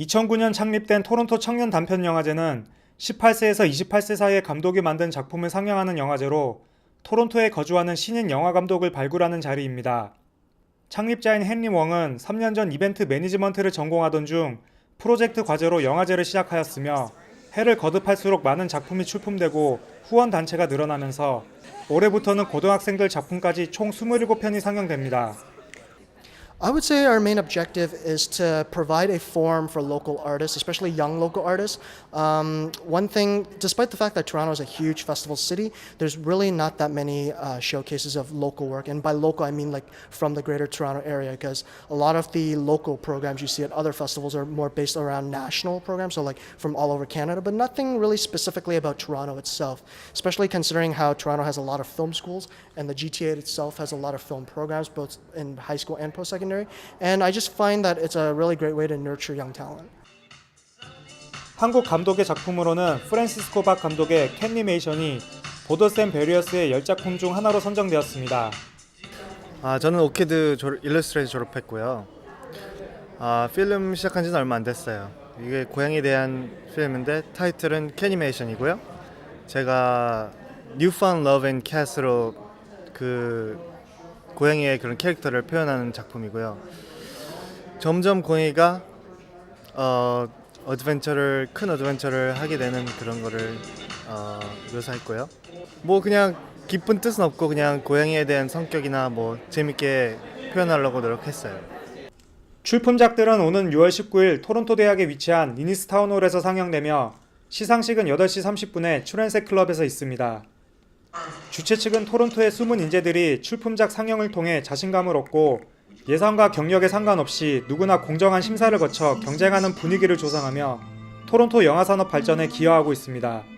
2009년 창립된 토론토 청년 단편 영화제는 18세에서 28세 사이의 감독이 만든 작품을 상영하는 영화제로 토론토에 거주하는 신인 영화 감독을 발굴하는 자리입니다. 창립자인 헨리 웡은 3년 전 이벤트 매니지먼트를 전공하던 중 프로젝트 과제로 영화제를 시작하였으며 해를 거듭할수록 많은 작품이 출품되고 후원 단체가 늘어나면서 올해부터는 고등학생들 작품까지 총 27편이 상영됩니다. I would say our main objective is to provide a forum for local artists, especially young local artists. Um, one thing, despite the fact that Toronto is a huge festival city, there's really not that many uh, showcases of local work. And by local, I mean like from the greater Toronto area, because a lot of the local programs you see at other festivals are more based around national programs, so like from all over Canada, but nothing really specifically about Toronto itself, especially considering how Toronto has a lot of film schools and the GTA itself has a lot of film programs, both in high school and post secondary. And I just find that it's a really great way to nurture young talent. 한국 감독의 작품으로는 프랜시스코 박 감독의 캔니메이션이 보더샘 베리어스의 10작품 중 하나로 선정되었습니다. 아 저는 오키드 졸, 일러스트레이트 졸업했고요. 아 필름 시작한 지는 얼마 안 됐어요. 이게 고향에 대한 필름인데 타이틀은 캐니메이션이고요. 제가 Newfound Love and Cat으로 그 고양이의 그런 캐릭터를 표현하는 작품이고요. 점점 고양이가 어 어드벤처를 큰 어드벤처를 하게 되는 그런 거를 어, 묘사했고요. 뭐 그냥 깊은 뜻은 없고 그냥 고양이에 대한 성격이나 뭐 재밌게 표현하려고 노력했어요. 출품작들은 오는 6월 19일 토론토 대학에 위치한 니니스타운홀에서 상영되며 시상식은 8시 30분에 추렌세 클럽에서 있습니다. 주최 측은 토론토의 숨은 인재들이 출품작 상영을 통해 자신감을 얻고 예상과 경력에 상관없이 누구나 공정한 심사를 거쳐 경쟁하는 분위기를 조성하며 토론토 영화 산업 발전에 기여하고 있습니다.